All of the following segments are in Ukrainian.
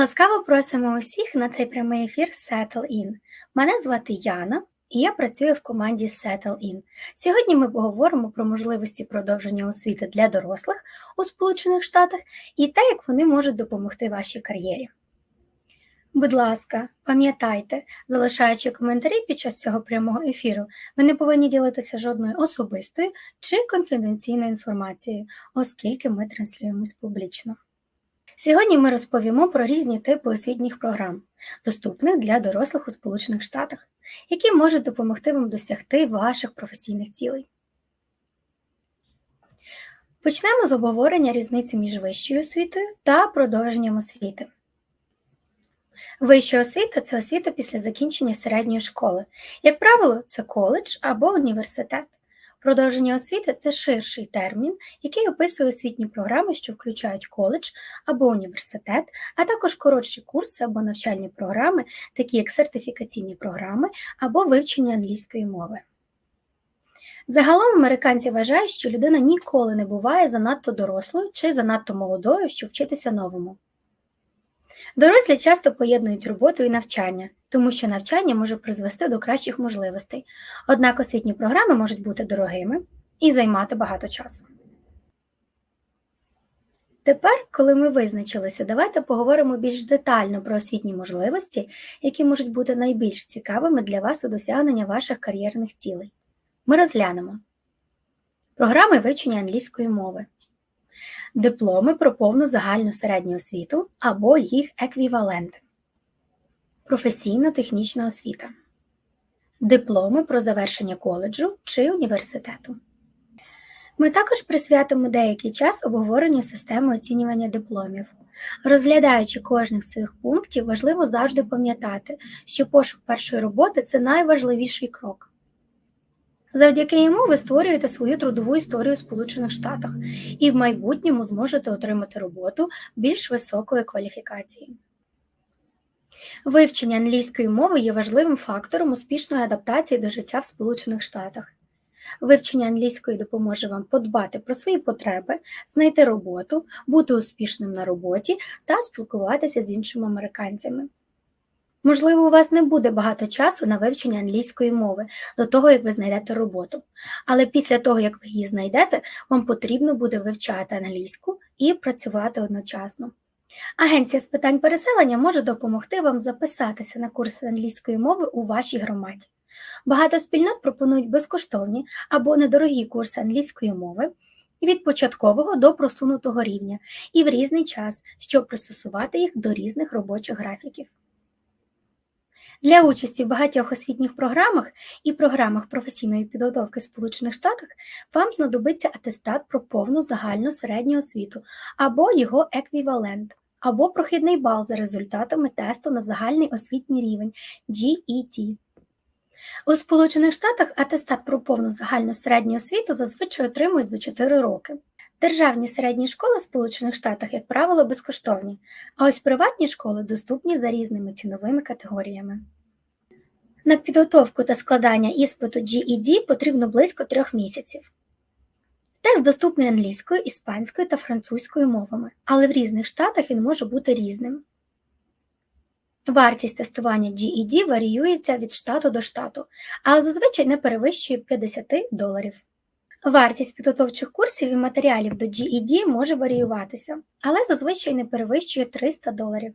Ласкаво просимо усіх на цей прямий ефір Settle In. Мене звати Яна, і я працюю в команді Settle In. Сьогодні ми поговоримо про можливості продовження освіти для дорослих у Сполучених Штатах і те, як вони можуть допомогти вашій кар'єрі. Будь ласка, пам'ятайте, залишаючи коментарі під час цього прямого ефіру, ви не повинні ділитися жодною особистою чи конфіденційною інформацією, оскільки ми транслюємось публічно. Сьогодні ми розповімо про різні типи освітніх програм, доступних для дорослих у Сполучених Штатах, які можуть допомогти вам досягти ваших професійних цілей. Почнемо з обговорення різниці між вищою освітою та продовженням освіти. Вища освіта це освіта після закінчення середньої школи. Як правило, це коледж або університет. Продовження освіти це ширший термін, який описує освітні програми, що включають коледж або університет, а також коротші курси або навчальні програми, такі як сертифікаційні програми або вивчення англійської мови. Загалом американці вважають, що людина ніколи не буває занадто дорослою чи занадто молодою, щоб вчитися новому. Дорослі часто поєднують роботу і навчання, тому що навчання може призвести до кращих можливостей, однак освітні програми можуть бути дорогими і займати багато часу. Тепер, коли ми визначилися, давайте поговоримо більш детально про освітні можливості, які можуть бути найбільш цікавими для вас у досягнення ваших кар'єрних цілей. Ми розглянемо програми вивчення англійської мови дипломи про повну загальну середню освіту або їх еквівалент, професійно-технічна освіта, дипломи про завершення коледжу чи університету. Ми також присвятимо деякий час обговоренню системи оцінювання дипломів. Розглядаючи кожних з цих пунктів, важливо завжди пам'ятати, що пошук першої роботи це найважливіший крок. Завдяки йому ви створюєте свою трудову історію у Сполучених Штатах і в майбутньому зможете отримати роботу більш високої кваліфікації. Вивчення англійської мови є важливим фактором успішної адаптації до життя в Сполучених Штатах. Вивчення англійської допоможе вам подбати про свої потреби, знайти роботу, бути успішним на роботі та спілкуватися з іншими американцями. Можливо, у вас не буде багато часу на вивчення англійської мови до того, як ви знайдете роботу, але після того, як ви її знайдете, вам потрібно буде вивчати англійську і працювати одночасно. Агенція з питань переселення може допомогти вам записатися на курси англійської мови у вашій громаді. Багато спільнот пропонують безкоштовні або недорогі курси англійської мови від початкового до просунутого рівня і в різний час, щоб пристосувати їх до різних робочих графіків. Для участі в багатьох освітніх програмах і програмах професійної підготовки в Сполучених Штатах вам знадобиться атестат про повну загальну середню освіту або його еквівалент, або прохідний бал за результатами тесту на загальний освітній рівень GET. У Сполучених Штатах атестат про повну загальну середню освіту зазвичай отримують за 4 роки. Державні середні школи в Сполучених Штатах, як правило, безкоштовні, а ось приватні школи доступні за різними ціновими категоріями. На підготовку та складання іспиту GED потрібно близько трьох місяців. Тест доступний англійською, іспанською та французькою мовами, але в різних штатах він може бути різним. Вартість тестування GED варіюється від штату до штату, але зазвичай не перевищує 50 доларів. Вартість підготовчих курсів і матеріалів до GED може варіюватися, але зазвичай не перевищує 300 доларів.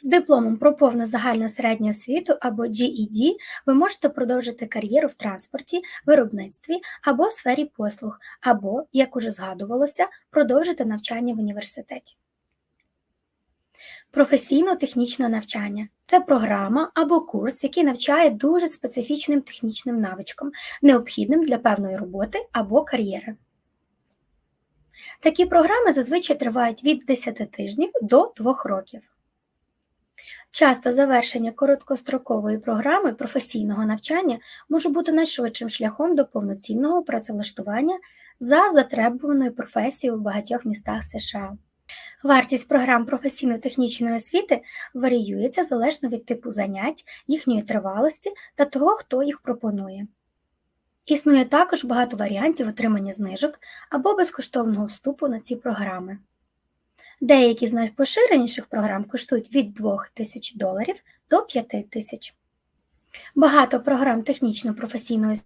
З дипломом про повну загальну середню освіту або GED ви можете продовжити кар'єру в транспорті, виробництві або сфері послуг, або, як уже згадувалося, продовжити навчання в університеті. Професійно-технічне навчання це програма або курс, який навчає дуже специфічним технічним навичкам, необхідним для певної роботи або кар'єри. Такі програми зазвичай тривають від 10 тижнів до 2 років. Часто завершення короткострокової програми професійного навчання може бути найшвидшим шляхом до повноцінного працевлаштування за затребуваною професією в багатьох містах США. Вартість програм професійно-технічної освіти варіюється залежно від типу занять, їхньої тривалості та того, хто їх пропонує. Існує також багато варіантів отримання знижок або безкоштовного вступу на ці програми. Деякі з найпоширеніших програм коштують від 2 тисяч доларів до 5 тисяч. Багато програм технічно-професійної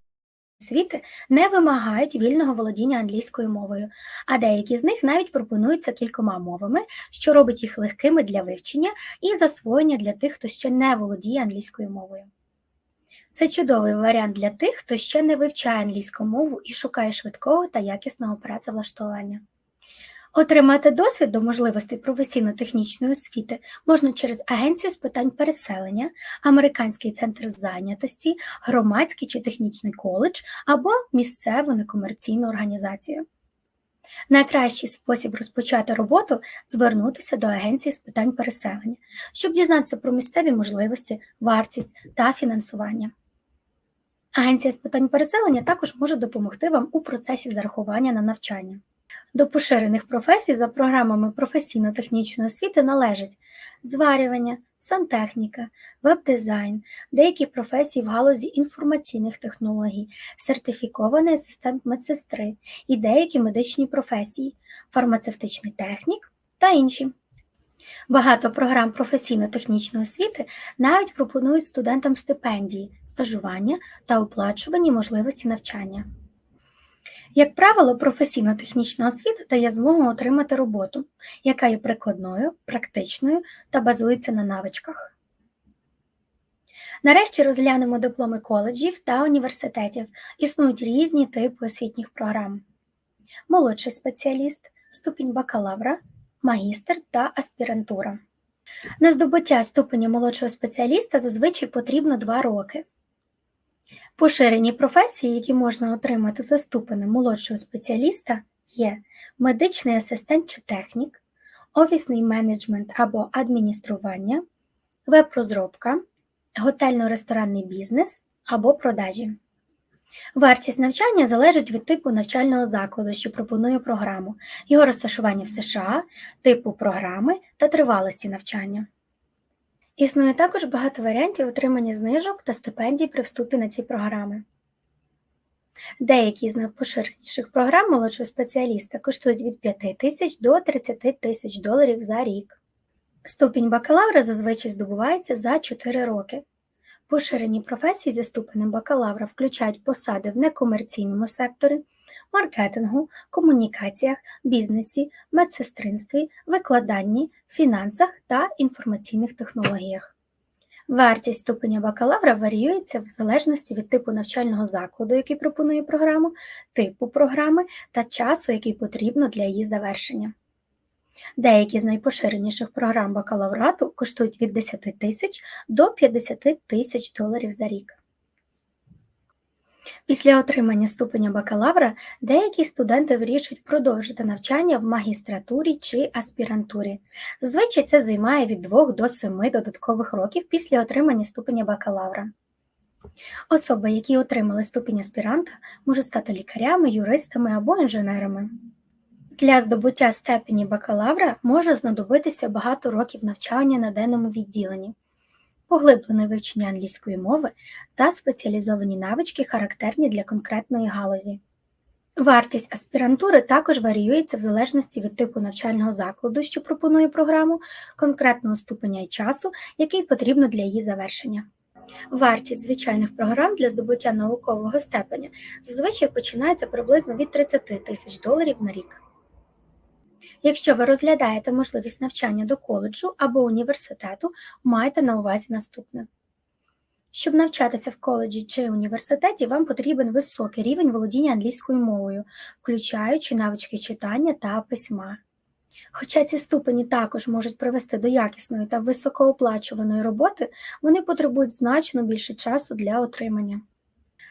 освіти не вимагають вільного володіння англійською мовою, а деякі з них навіть пропонуються кількома мовами, що робить їх легкими для вивчення і засвоєння для тих, хто ще не володіє англійською мовою. Це чудовий варіант для тих, хто ще не вивчає англійську мову і шукає швидкого та якісного працевлаштування. Отримати досвід до можливостей професійно-технічної освіти можна через Агенцію з питань переселення, Американський центр зайнятості, громадський чи технічний коледж або місцеву некомерційну організацію. Найкращий спосіб розпочати роботу звернутися до Агенції з питань переселення, щоб дізнатися про місцеві можливості, вартість та фінансування. Агенція з питань переселення також може допомогти вам у процесі зарахування на навчання. До поширених професій за програмами професійно-технічної освіти належать зварювання, сантехніка, веб-дизайн, деякі професії в галузі інформаційних технологій, сертифікований асистент медсестри і деякі медичні професії, фармацевтичний технік та інші. Багато програм професійно-технічної освіти навіть пропонують студентам стипендії, стажування та оплачувані можливості навчання. Як правило, професійно-технічна освіта дає змогу отримати роботу, яка є прикладною, практичною та базується на навичках. Нарешті розглянемо дипломи коледжів та університетів. Існують різні типи освітніх програм: молодший спеціаліст, ступінь бакалавра, магістр та аспірантура. На здобуття ступеня молодшого спеціаліста зазвичай потрібно 2 роки. Поширені професії, які можна отримати за ступенем молодшого спеціаліста, є медичний асистент чи технік, офісний менеджмент або адміністрування, веб-розробка, готельно-ресторанний бізнес або продажі. Вартість навчання залежить від типу навчального закладу, що пропонує програму, його розташування в США, типу програми та тривалості навчання. Існує також багато варіантів отримання знижок та стипендій при вступі на ці програми. Деякі з найпоширеніших програм молодшого спеціаліста коштують від 5 тисяч до 30 тисяч доларів за рік. Ступінь бакалавра зазвичай здобувається за 4 роки. Поширені професії за ступенем бакалавра включають посади в некомерційному секторі, маркетингу, комунікаціях, бізнесі, медсестринстві, викладанні, фінансах та інформаційних технологіях. Вартість ступеня бакалавра варіюється в залежності від типу навчального закладу, який пропонує програму, типу програми та часу, який потрібно для її завершення. Деякі з найпоширеніших програм бакалаврату коштують від 10 тисяч до 50 тисяч доларів за рік. Після отримання ступеня бакалавра деякі студенти вирішують продовжити навчання в магістратурі чи аспірантурі. Зазвичай це займає від 2 до 7 додаткових років після отримання ступеня бакалавра. Особи, які отримали ступінь аспіранта, можуть стати лікарями, юристами або інженерами. Для здобуття степені бакалавра може знадобитися багато років навчання на денному відділенні, поглиблене вивчення англійської мови та спеціалізовані навички, характерні для конкретної галузі. Вартість аспірантури також варіюється в залежності від типу навчального закладу, що пропонує програму, конкретного ступеня і часу, який потрібно для її завершення. Вартість звичайних програм для здобуття наукового степеня зазвичай починається приблизно від 30 тисяч доларів на рік. Якщо ви розглядаєте можливість навчання до коледжу або університету, майте на увазі наступне. Щоб навчатися в коледжі чи університеті, вам потрібен високий рівень володіння англійською мовою, включаючи навички читання та письма. Хоча ці ступені також можуть привести до якісної та високооплачуваної роботи, вони потребують значно більше часу для отримання.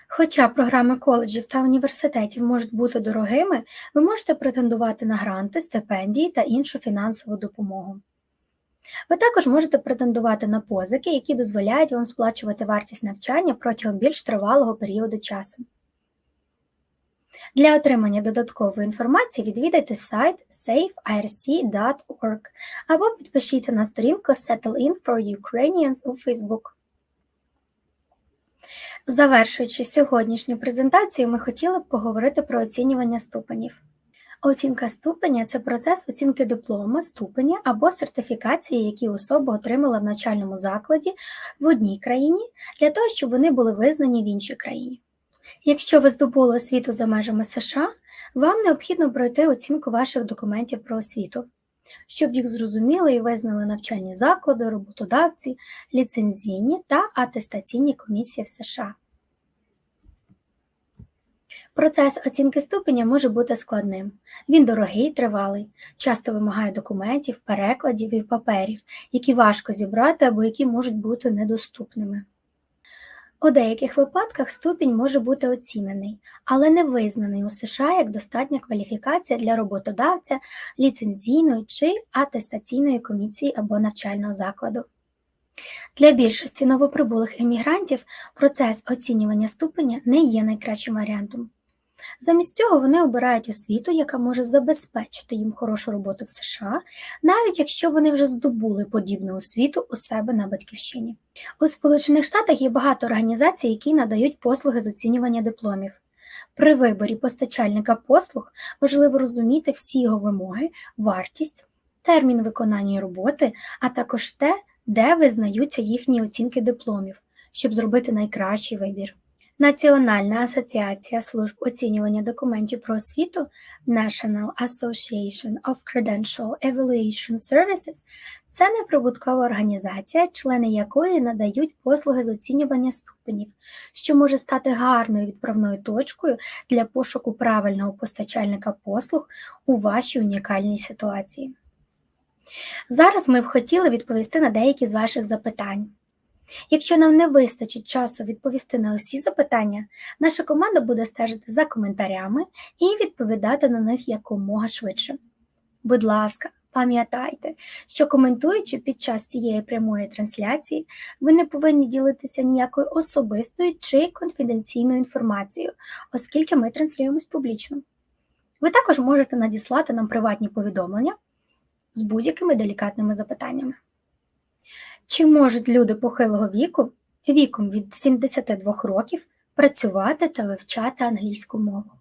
Хоча програми коледжів та університетів можуть бути дорогими, ви можете претендувати на гранти, стипендії та іншу фінансову допомогу. Ви також можете претендувати на позики, які дозволяють вам сплачувати вартість навчання протягом більш тривалого періоду часу. Для отримання додаткової інформації відвідайте сайт safeirc.org або підпишіться на сторінку Settle In for Ukrainians у Facebook. Завершуючи сьогоднішню презентацію, ми хотіли б поговорити про оцінювання ступенів. Оцінка ступеня це процес оцінки диплома, ступеня або сертифікації, які особа отримала в навчальному закладі в одній країні, для того, щоб вони були визнані в іншій країні. Якщо ви здобули освіту за межами США, вам необхідно пройти оцінку ваших документів про освіту, щоб їх зрозуміли і визнали навчальні заклади, роботодавці, ліцензійні та атестаційні комісії в США. Процес оцінки ступеня може бути складним. Він дорогий, тривалий, часто вимагає документів, перекладів і паперів, які важко зібрати або які можуть бути недоступними. У деяких випадках ступінь може бути оцінений, але не визнаний у США як достатня кваліфікація для роботодавця, ліцензійної чи атестаційної комісії або навчального закладу. Для більшості новоприбулих емігрантів процес оцінювання ступеня не є найкращим варіантом. Замість цього вони обирають освіту, яка може забезпечити їм хорошу роботу в США, навіть якщо вони вже здобули подібну освіту у себе на батьківщині. У Сполучених Штатах є багато організацій, які надають послуги з оцінювання дипломів. При виборі постачальника послуг важливо розуміти всі його вимоги, вартість, термін виконання роботи, а також те, де визнаються їхні оцінки дипломів, щоб зробити найкращий вибір. Національна асоціація служб оцінювання документів про освіту National Association of Credential Evaluation Services це неприбуткова організація, члени якої надають послуги з оцінювання ступенів, що може стати гарною відправною точкою для пошуку правильного постачальника послуг у вашій унікальній ситуації. Зараз ми б хотіли відповісти на деякі з ваших запитань. Якщо нам не вистачить часу відповісти на усі запитання, наша команда буде стежити за коментарями і відповідати на них якомога швидше. Будь ласка, пам'ятайте, що коментуючи під час цієї прямої трансляції, ви не повинні ділитися ніякою особистою чи конфіденційною інформацією, оскільки ми транслюємось публічно. Ви також можете надіслати нам приватні повідомлення з будь-якими делікатними запитаннями. Чи можуть люди похилого віку, віком від 72 років, працювати та вивчати англійську мову?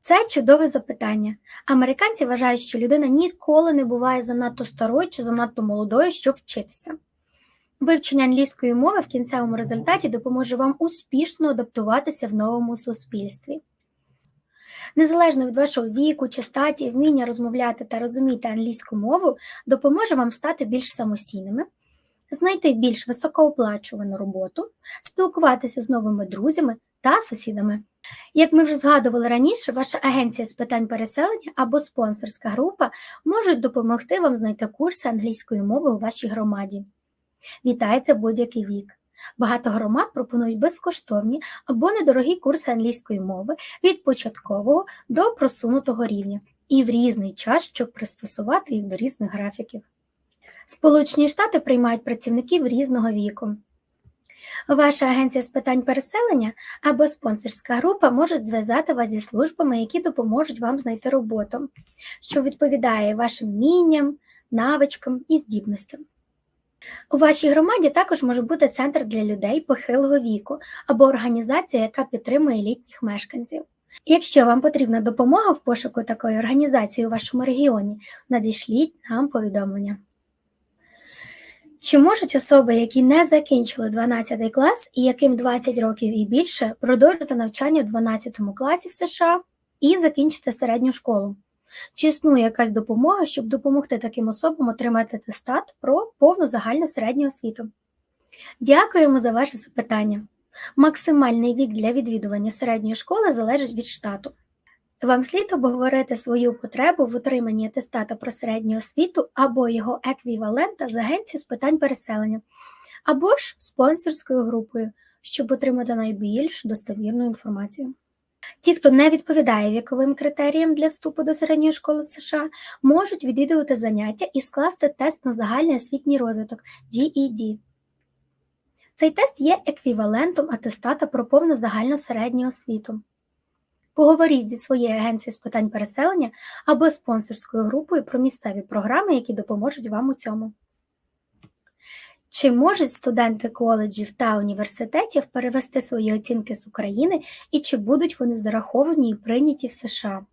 Це чудове запитання. Американці вважають, що людина ніколи не буває занадто старою чи занадто молодою, щоб вчитися. Вивчення англійської мови в кінцевому результаті допоможе вам успішно адаптуватися в новому суспільстві. Незалежно від вашого віку чи статі, вміння розмовляти та розуміти англійську мову допоможе вам стати більш самостійними, знайти більш високооплачувану роботу, спілкуватися з новими друзями та сусідами. Як ми вже згадували раніше, ваша агенція з питань переселення або спонсорська група можуть допомогти вам знайти курси англійської мови у вашій громаді. Вітається будь-який вік. Багато громад пропонують безкоштовні або недорогі курси англійської мови від початкового до просунутого рівня і в різний час, щоб пристосувати їх до різних графіків. Сполучені Штати приймають працівників різного віку. Ваша агенція з питань переселення або спонсорська група можуть зв'язати вас зі службами, які допоможуть вам знайти роботу, що відповідає вашим вмінням, навичкам і здібностям. У вашій громаді також може бути центр для людей похилого віку або організація, яка підтримує літніх мешканців. Якщо вам потрібна допомога в пошуку такої організації у вашому регіоні, надішліть нам повідомлення. Чи можуть особи, які не закінчили 12 клас і яким 20 років і більше, продовжити навчання в 12 класі в США і закінчити середню школу? Чи існує якась допомога, щоб допомогти таким особам отримати атестат про повну загальну середню освіту? Дякуємо за ваше запитання. Максимальний вік для відвідування середньої школи залежить від штату. Вам слід обговорити свою потребу в отриманні атестата про середню освіту або його еквівалента з агенцією з питань переселення, або ж спонсорською групою, щоб отримати найбільш достовірну інформацію. Ті, хто не відповідає віковим критеріям для вступу до середньої школи США, можуть відвідувати заняття і скласти тест на загальний освітній розвиток GED. Цей тест є еквівалентом атестата про повну загальну середню освіту. Поговоріть зі своєю агенцією з питань переселення або спонсорською групою про місцеві програми, які допоможуть вам у цьому. Чи можуть студенти коледжів та університетів перевести свої оцінки з України і чи будуть вони зараховані і прийняті в США?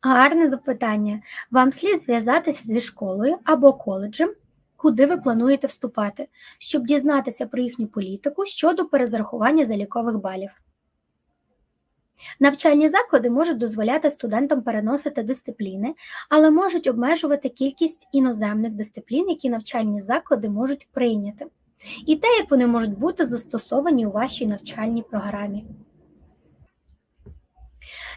Гарне запитання. Вам слід зв'язатися зі школою або коледжем, куди ви плануєте вступати, щоб дізнатися про їхню політику щодо перезарахування залікових балів. Навчальні заклади можуть дозволяти студентам переносити дисципліни, але можуть обмежувати кількість іноземних дисциплін, які навчальні заклади можуть прийняти, і те, як вони можуть бути застосовані у вашій навчальній програмі.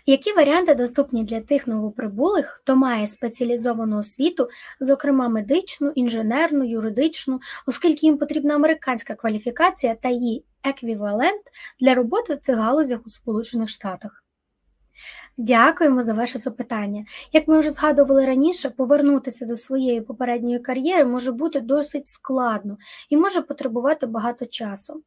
Які варіанти доступні для тих новоприбулих, хто має спеціалізовану освіту, зокрема медичну, інженерну, юридичну, оскільки їм потрібна американська кваліфікація та її еквівалент для роботи в цих галузях у Сполучених Штатах? Дякуємо за ваше запитання. Як ми вже згадували раніше, повернутися до своєї попередньої кар'єри може бути досить складно і може потребувати багато часу.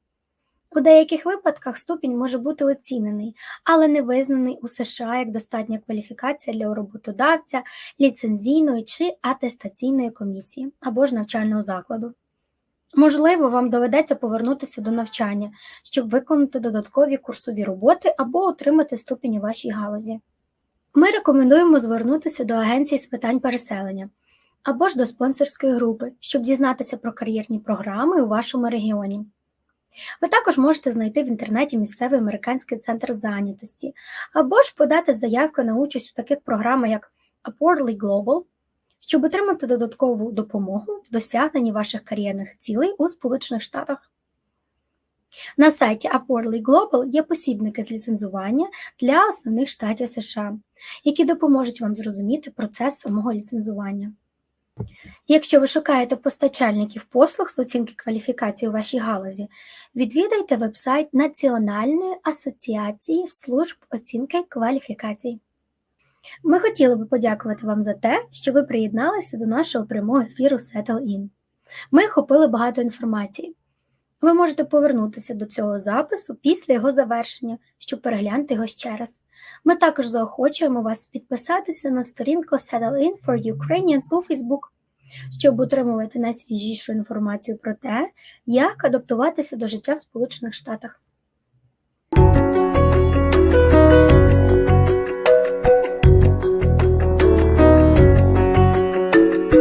У деяких випадках ступінь може бути оцінений, але не визнаний у США як достатня кваліфікація для роботодавця, ліцензійної чи атестаційної комісії або ж навчального закладу. Можливо, вам доведеться повернутися до навчання, щоб виконати додаткові курсові роботи або отримати ступінь у вашій галузі. Ми рекомендуємо звернутися до агенції з питань переселення або ж до спонсорської групи, щоб дізнатися про кар'єрні програми у вашому регіоні. Ви також можете знайти в інтернеті місцевий американський центр зайнятості, або ж подати заявку на участь у таких програмах, як Upwardly Global, щоб отримати додаткову допомогу в досягненні ваших кар'єрних цілей у Сполучених Штатах. На сайті Upwardly Global є посібники з ліцензування для основних штатів США, які допоможуть вам зрозуміти процес самого ліцензування. Якщо ви шукаєте постачальників послуг з оцінки кваліфікації у вашій галузі, відвідайте вебсайт Національної асоціації служб оцінки кваліфікацій. Ми хотіли би подякувати вам за те, що ви приєдналися до нашого прямого ефіру Settle In. Ми охопили багато інформації. Ви можете повернутися до цього запису після його завершення, щоб переглянути його ще раз. Ми також заохочуємо вас підписатися на сторінку Settle In for Ukrainians у Facebook, щоб отримувати найсвіжішу інформацію про те, як адаптуватися до життя в Сполучених Штатах.